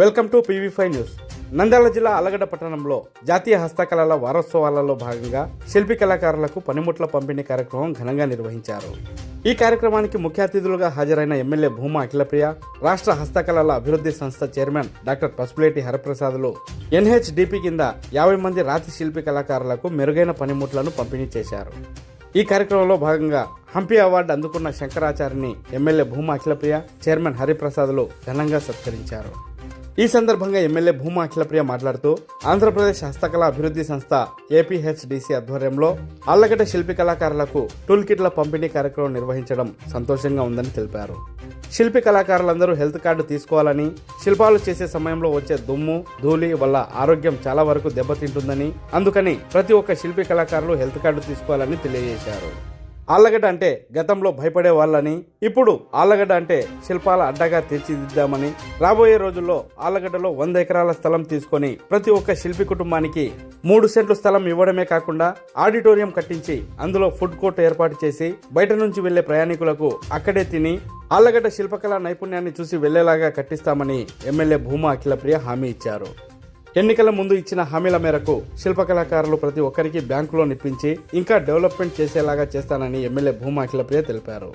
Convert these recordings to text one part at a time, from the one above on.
Welcome to PV five news. Nandyal జిల్లా అలగడ్డ పట్టణంలో జాతీయ హస్తకళల వారోత్సవాలలో భాగంగా శిల్పి కళాకారులకు పనిముట్ల పంపిణీ కార్యక్రమం ఘనంగా నిర్వహించారు. ఈ కార్యక్రమానికి ముఖ్య అతిథులుగా హాజరైన ఎమ్మెల్యే భూమా అఖిలప్రియ రాష్ట్ర హస్తకళల అభివృద్ధి సంస్థ చైర్మన్ డాక్టర్ పసుపులేటి హరిప్రసాదులు ఎన్హెచ్డిపి కింద యాభై మంది రాతి శిల్పి కళాకారులకు మెరుగైన పనిముట్లను పంపిణీ చేశారు. ఈ కార్యక్రమంలో భాగంగా హంపి అవార్డు అందుకున్న శంకరాచార్యని ఎమ్మెల్యే భూమా అఖిలప్రియ చైర్మన్ హరిప్రసాదులు ఘనంగా సత్కరించారు. ఈ సందర్భంగా ఎమ్మెల్యే భూమా అఖిలప్రియ మాట్లాడుతూ ఆంధ్రప్రదేశ్ హస్తకళ అభివృద్ధి సంస్థ ఏపీహెచ్డిసి ఆధ్వర్యంలో ఆళ్ళగడ్డ శిల్పి కళాకారులకు టూల్ కిట్ల పంపిణీ కార్యక్రమం నిర్వహించడం సంతోషంగా ఉందని తెలిపారు. శిల్పి కళాకారులందరూ హెల్త్ కార్డు తీసుకోవాలని శిల్పాలు చేసే సమయంలో వచ్చే దుమ్ము ధూళి వల్ల ఆరోగ్యం చాలా వరకు దెబ్బతింటుందని అందుకని ప్రతి ఒక్క శిల్పి కళాకారులు హెల్త్ కార్డు తీసుకోవాలని తెలియజేశారు. ఆళ్ళగడ్డ అంటే గతంలో భయపడే వాళ్ళని ఇప్పుడు ఆళ్ళగడ్డ అంటే శిల్పాల అడ్డగా తీర్చిదిద్దామని రాబోయే రోజుల్లో ఆలగడ్డలో వంద ఎకరాల స్థలం తీసుకొని ప్రతి ఒక్క శిల్పి కుటుంబానికి మూడు సెంట్లు స్థలం ఇవ్వడమే కాకుండా ఆడిటోరియం కట్టించి అందులో ఫుడ్ కోర్ట్ ఏర్పాటు చేసి బయట నుంచి వెళ్ళే ప్రయాణికులకు అక్కడే తిని ఆళ్ళగడ్డ శిల్పకళా నైపుణ్యాన్ని చూసి వెళ్ళేలాగా కట్టిస్తామని ఎమ్మెల్యే భూమా అఖిలప్రియ హామీ ఇచ్చారు. ఎన్నికల ముందు ఇచ్చిన హామీల మేరకు శిల్పకళాకారులు ప్రతి ఒక్కరికి బ్యాంకులో నిప్పించి ఇంకా డెవలప్మెంట్ చేసేలాగా చేస్తానని ఎమ్మెల్యే భూమా అఖిలప్రియ తెలిపారు.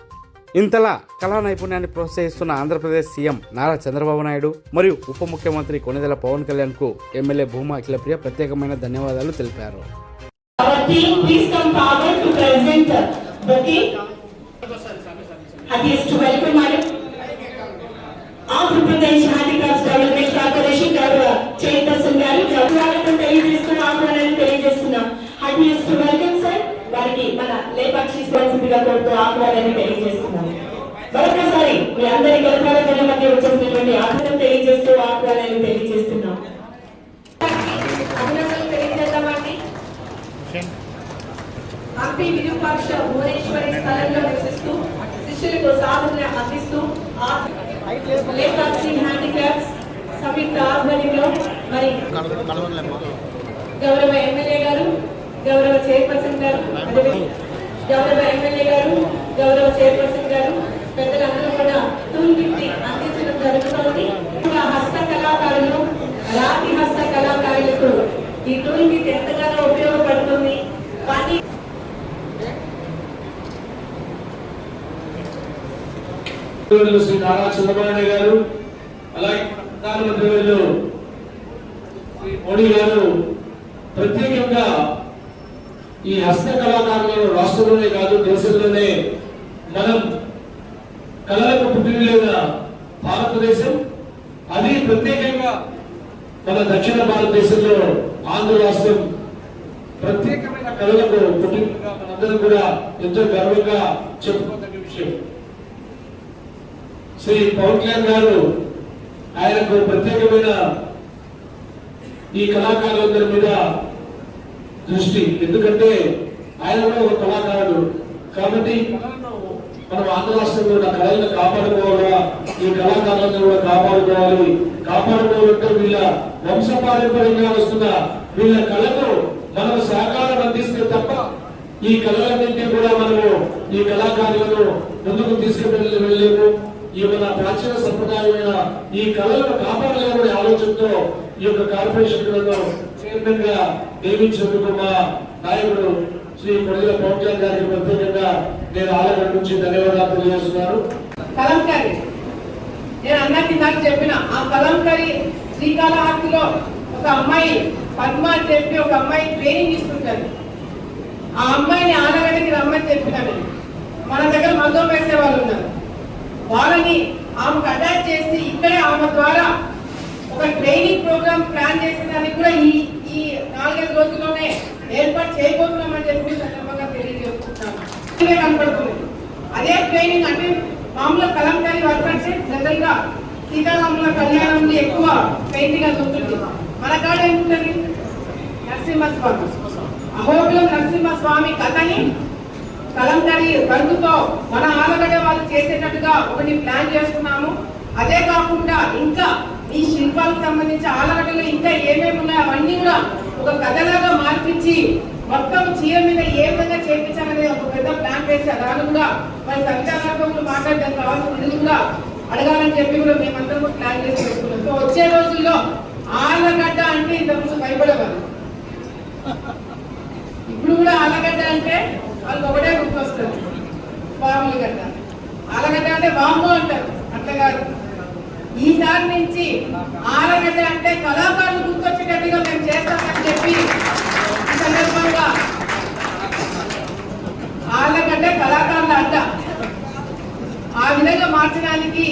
ఇంతలా కళా నైపుణ్యాన్ని ప్రోత్సహిస్తున్న ఆంధ్రప్రదేశ్ సీఎం నారా చంద్రబాబు నాయుడు మరియు ఉప ముఖ్యమంత్రి కొనిదెల పవన్ కళ్యాణ్కు ఎమ్మెల్యే భూమా అఖిలప్రియ ప్రత్యేకమైన ధన్యవాదాలు తెలిపారు. Our హ్యాపీయెస్ట్ వెల్కమ్ సార్ వారికి మన లేపాక్షి స్వాగతంగా కోరుతూ ఆహ్వానాన్ని తెలియజేస్తున్నాం మరొకసారి మీ అందరి గర్భాల మధ్య వచ్చేసినటువంటి ఆహ్వానం తెలియజేస్తూ ఆహ్వానాన్ని తెలియజేస్తున్నాం అభినందనలు తెలియజేద్దామండి. హంపి విరూపాక్ష భువనేశ్వరి స్థలంలో నివసిస్తూ శిష్యులకు సాధన అందిస్తూ లేపాక్షి హ్యాండిక్రాఫ్ట్స్ సంయుక్త ఆధ్వర్యంలో మరి గౌరవ ఎమ్మెల్యే గౌరవ చైర్పర్సన్ గారు గౌరవ ఎమ్మెల్యే గారు గౌరవ చైర్పర్సన్ గారు పెద్దలందరూ కూడా టూల్ అందించడం జరుగుతోంది. హస్త కళాకారులు రాతి హస్త కళాకారులకు ఈ టూల్ ఎంతగానో ఉపయోగపడుతుంది. కానీ శ్రీ నారా చంద్రబాబు గారు అలాగే ప్రధానమంత్రి శ్రీ మోడీ గారు ప్రత్యేకంగా ఈ హస్త కళాకారులను రాష్ట్రంలోనే కాదు దేశంలోనే మనం కళలకు పుట్టిన భారతదేశం. అది ప్రత్యేకంగా మన దక్షిణ భారతదేశంలో ఆంధ్ర రాష్ట్రం ప్రత్యేకమైన కళలకు పుట్టినగా మనందరం కూడా ఎంతో గర్వంగా చెప్పుకోదగ్గ విషయం. శ్రీ పవన్ కళ్యాణ్ గారు ఆయనకు ప్రత్యేకమైన ఈ కళాకారులందరి మీద దృష్టి. ఎందుకంటే ఆయన కూడా ఒక కళాకారుడు. కాబట్టి మనం ఆంధ్ర రాష్ట్రంలో ఉన్న కళలను కాపాడుకోవాలా? ఈ కళాకారులను కూడా కాపాడుకోవాలి. కాపాడుకోవాలంటే వీళ్ళ వంశపారంపర్యంగా వస్తున్న వీళ్ళ కళకు మనం సహకారం అందిస్తే తప్ప ఈ కళలన్నింటినీ కూడా మనము ఈ కళాకారులను ముందుకు తీసుకువెళ్ళి ఈ ఈ నా ప్రాచీన సంప్రదాయమైన ఈ కళలను కాపాడాలనే ఆలోచనతో ఈ యొక్క కార్పొరేషన్లను చైర్మన్గా నియమించినందుకు మా నాయకుడు శ్రీ కొడిల పవన్ కళ్యాణ్ గారికి ప్రత్యేకంగా నేను ఆలయం నుంచి ధన్యవాదాలు తెలియజేస్తున్నాను. కలంకారి. నేను అన్నకి నాకు చెప్పిన ఆ కలంకారి శ్రీకాళహస్తిలో ఒక అమ్మాయి పద్మ అని చెప్పి ఒక అమ్మాయి ట్రైనింగ్ ఇస్తుంటది. ఆ అమ్మాయిని ఆనగడికి రమ్మని చెప్పినాను మన దగ్గర మందం వేసే వాళ్ళు ఉన్నారు. వాళ్ళని ఆమెకు అటాచ్ చేసి ఇక్కడే ఆమె ద్వారా ఒక ట్రైనింగ్ ప్రోగ్రామ్ ప్లాన్ చేసేదానికి కూడా ఈ ఈ నాలుగైదు రోజుల్లోనే ఏర్పాటు చేయబోతున్నామని చెప్పి సందర్భంగా తెలియజేసుకుంటున్నాను కనపడుతుంది. అదే ట్రైనింగ్ అంటే మామూలు కలంకారీ వర్క్ అంటే జనరల్గా సీతారాముల కళ్యాణంలో ఎక్కువ పెయింటింగ్ అది ఉంటుంది మన కాడ ఏముంటుంది? నరసింహస్వామి. అహోబిలం నరసింహస్వామి కథని కలంకరీ రంగుతో మన ఆలగడ్డ వాళ్ళు చేసేటట్టుగా ఒకటి ప్లాన్ చేస్తున్నాము. అదే కాకుండా ఇంకా ఈ శిల్పాలకు సంబంధించి ఆలగడ్డలో ఇంకా ఏమేమి ఉన్నాయో అవన్నీ కూడా ఒక కథలాగా మార్పించి మొత్తం చీర మీద ఏ విధంగా చేయించాలనేది ఒక పెద్ద ప్లాన్ వేసి దాని కూడా మరి సంచాలకులు మాట్లాడడానికి కావాల్సిన నిధులు కూడా అడగాలని చెప్పి కూడా మేమందరం కూడా ప్లాన్ చేసి పెట్టుకున్నాం. సో వచ్చే రోజుల్లో ఆలగడ్డ అంటే ఇంతకుముందు భయపడేవారు. ఇప్పుడు కూడా ఆలగడ్డ అంటే వాళ్ళకి ఒకటే గుర్తొస్తుంది పాములు గడ్డ. ఆలగడ్డ అంటే బాంబు అంటారు. అట్లా కాదు. ఈసారి నుంచి ఆలగడ్డ అంటే కళాకారులు గుర్తొచ్చేటట్టుగా మేము చేస్తామని చెప్పి ఈ సందర్భంగా ఆలగడ్డ కళాకారుల అడ్డ. ఆ విధంగా మార్చడానికి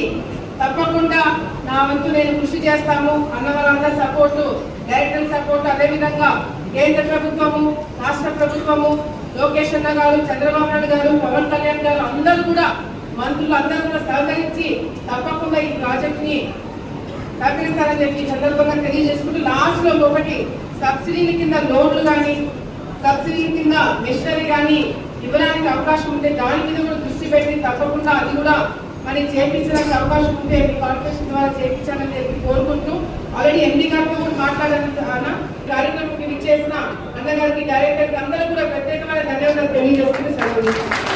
తప్పకుండా నా వంతు నేను కృషి చేస్తాము. అన్నవారందరి సపోర్టు డైరెక్టర్ సపోర్టు అదే విధంగా కేంద్ర ప్రభుత్వము రాష్ట్ర ప్రభుత్వము లోకేష్ అన్న గారు చంద్రబాబు నాయుడు గారు పవన్ కళ్యాణ్ గారు అందరూ కూడా మంత్రులు అందరూ కూడా సహకరించి తప్పకుండా ఈ ప్రాజెక్ట్ని సహకరిస్తారని చెప్పి సందర్భంగా తెలియజేసుకుంటూ లాస్ట్లో ఒకటి సబ్సిడీల కింద లోన్లు కానీ సబ్సిడీల కింద మిషనరీ కానీ ఇవ్వడానికి అవకాశం ఉంటే దాని మీద కూడా దృష్టి పెట్టి తప్పకుండా అది కూడా మరి చేపించడానికి అవకాశం ఉంటే మీ కార్పొరేషన్ ద్వారా చేయించాలని చెప్పి కోరుకుంటూ ఆల్రెడీ ఎండి గారితో కూడా మాట్లాడాను కార్యక్రమం ఇచ్చేసిన అన్నగారికి డైరెక్టర్కి అందరూ కూడా ప్రత్యేకమైన ధన్యవాదాలు తెలియజేస్తూ సెలవు